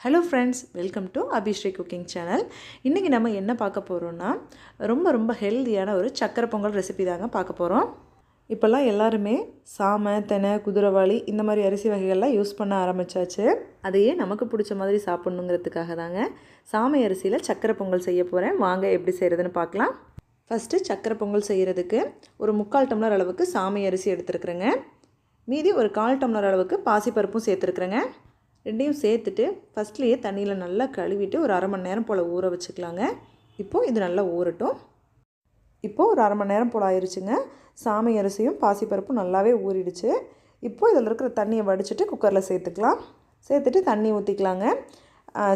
Hello friends welcome to Abhishree cooking channel இன்றைக்கி நம்ம என்ன பார்க்க போகிறோன்னா ரொம்ப ரொம்ப ஹெல்த்தியான ஒரு சக்கரை பொங்கல் ரெசிபி தாங்க பார்க்க போகிறோம் இப்போல்லாம் எல்லாருமே சாமை தெனை குதிரைவாளி இந்த மாதிரி அரிசி வகைகள்லாம் யூஸ் பண்ண ஆரம்பித்தாச்சு அதையே நமக்கு பிடிச்ச மாதிரி சாப்பிட்ணுங்கிறதுக்காக தாங்க சாமை அரிசியில் சக்கரை பொங்கல் செய்ய போகிறேன் வாங்க எப்படி செய்கிறதுன்னு பார்க்கலாம். ஃபஸ்ட்டு சக்கரை பொங்கல் செய்கிறதுக்கு ஒரு முக்கால் டம்ளர் அளவுக்கு சாமை அரிசி எடுத்துருக்குறேங்க. மீதி ஒரு கால் டம்ளர் அளவுக்கு பாசிப்பருப்பும் சேர்த்துருக்குறேங்க. ரெண்டையும் சேர்த்துட்டு ஃபஸ்ட்லேயே தண்ணியில் நல்லா கழுவிட்டு ஒரு அரை மணி நேரம் போல் ஊற வச்சுக்கலாங்க. இப்போது இது நல்லா ஊறட்டும். இப்போது ஒரு அரை மணி நேரம் போல் ஆயிடுச்சுங்க சாமை அரிசியும் பாசிப்பருப்பும் நல்லாவே ஊறிடுச்சு. இப்போது இதில் இருக்கிற தண்ணியை வடிச்சிட்டு குக்கரில் சேர்த்துக்கலாம். சேர்த்துட்டு தண்ணி ஊற்றிக்கலாங்க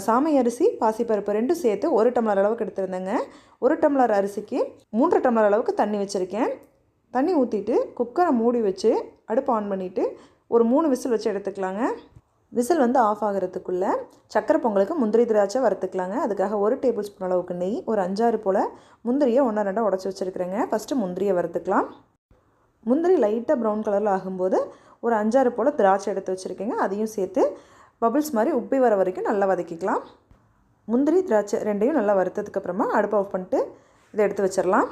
சாமை அரிசி பாசிப்பருப்பு ரெண்டும் சேர்த்து ஒரு டம்ளர் அளவுக்கு எடுத்துருந்தேங்க. ஒரு டம்ளர் அரிசிக்கு மூன்று டம்ளர் அளவுக்கு தண்ணி வச்சுருக்கேன். தண்ணி ஊற்றிட்டு குக்கரை மூடி வச்சு அடுப்பு ஆன் பண்ணிவிட்டு ஒரு மூணு விசில் வச்சு எடுத்துக்கலாங்க. விசில் வந்து ஆஃப் ஆகிறதுக்குள்ளே சக்கரை பொங்கலுக்கு முந்திரி திராட்சை வறுத்துக்கலாங்க. அதுக்காக ஒரு டேபிள் ஸ்பூன் அளவுக்கு நெய் ஒரு அஞ்சாறு போல் முந்திரியை ஒன்றா ரெண்டாக உடச்சி வச்சுருக்கிறேங்க. ஃபஸ்ட்டு முந்திரியை வறுத்துக்கலாம். முந்திரி லைட்டாக ப்ரௌன் கலரில் ஆகும்போது ஒரு அஞ்சாறு போல் திராட்சை எடுத்து வச்சுருக்கேங்க. அதையும் சேர்த்து பபிள்ஸ் மாதிரி உப்பி வர வரைக்கும் நல்லா வதக்கிக்கலாம். முந்திரி திராட்சை ரெண்டையும் நல்லா வறுத்ததுக்கப்புறமா அடுப்பை ஆஃப் பண்ணிட்டு இதை எடுத்து வச்சிடலாம்.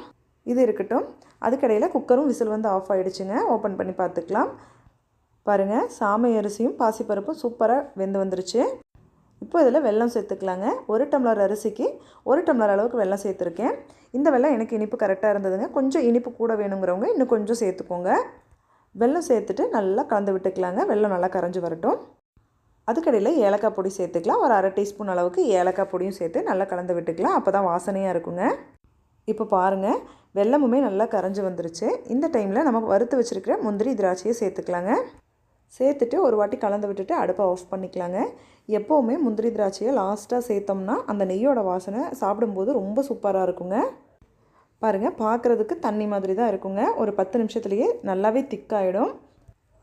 இது இருக்கட்டும். அதுக்கடையில் குக்கரும் விசில் வந்து ஆஃப் ஆகிடுச்சுங்க ஓப்பன் பண்ணி பார்த்துக்கலாம். பாருங்கள் சாமை அரிசியும் பாசிப்பருப்பும் சூப்பராக வெந்து வந்துருச்சு. இப்போ இதில் வெல்லம் சேர்த்துக்கலாங்க. ஒரு டம்ளர் அரிசிக்கு ஒரு டம்ளர் அளவுக்கு வெல்லம் சேர்த்துருக்கேன். இந்த வெள்ளம் எனக்கு இனிப்பு கரெக்டாக இருந்ததுங்க. கொஞ்சம் இனிப்பு கூட வேணுங்கிறவங்க இன்னும் கொஞ்சம் சேர்த்துக்கோங்க. வெல்லம் சேர்த்துட்டு நல்லா கலந்து விட்டுக்கலாங்க. வெல்லம் நல்லா கரைஞ்சி வரட்டும். அதுக்கடையில் ஏலக்காய் பொடி சேர்த்துக்கலாம். ஒரு அரை டீஸ்பூன் அளவுக்கு ஏலக்காய் பொடியும் சேர்த்து நல்லா கலந்து விட்டுக்கலாம். அப்போ தான் வாசனையாக இருக்குங்க. இப்போ பாருங்கள் வெல்லமுமே நல்லா கரைஞ்சி வந்துருச்சு. இந்த டைமில் நம்ம வறுத்து வச்சுருக்கிற முந்திரி திராட்சையை சேர்த்துக்கலாங்க. சேர்த்துட்டு ஒரு வாட்டி கலந்து விட்டுட்டு அடுப்பை ஆஃப் பண்ணிக்கலாங்க. எப்போவுமே முந்திரி திராட்சையை லாஸ்ட்டாக சேர்த்தோம்னா அந்த நெய்யோட வாசனை சாப்பிடும்போது ரொம்ப சூப்பராக இருக்குங்க. பாருங்கள் பார்க்குறதுக்கு தண்ணி மாதிரி தான் இருக்குங்க. ஒரு பத்து நிமிஷத்துலேயே நல்லாவே திக்காயிடும்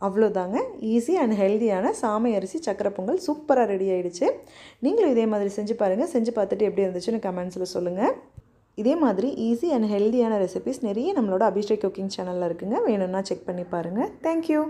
அவ்வளோதாங்க ஈஸி அண்ட் ஹெல்த்தியான சாமை அரிசி சக்கரை பொங்கல் சூப்பராக ரெடி ஆகிடுச்சு நீங்களும் இதே மாதிரி செஞ்சு பாருங்கள் செஞ்சு பார்த்துட்டு எப்படி இருந்துச்சுன்னு கமெண்ட்ஸில் சொல்லுங்கள் இதே மாதிரி ஈஸி அண்ட் ஹெல்த்தியான ரெசிபிஸ் நிறைய நம்மளோட அபிஷேக் குக்கிங் சேனலில் இருக்குங்க. வேணும்னா செக் பண்ணி பாருங்கள் தேங்க்யூ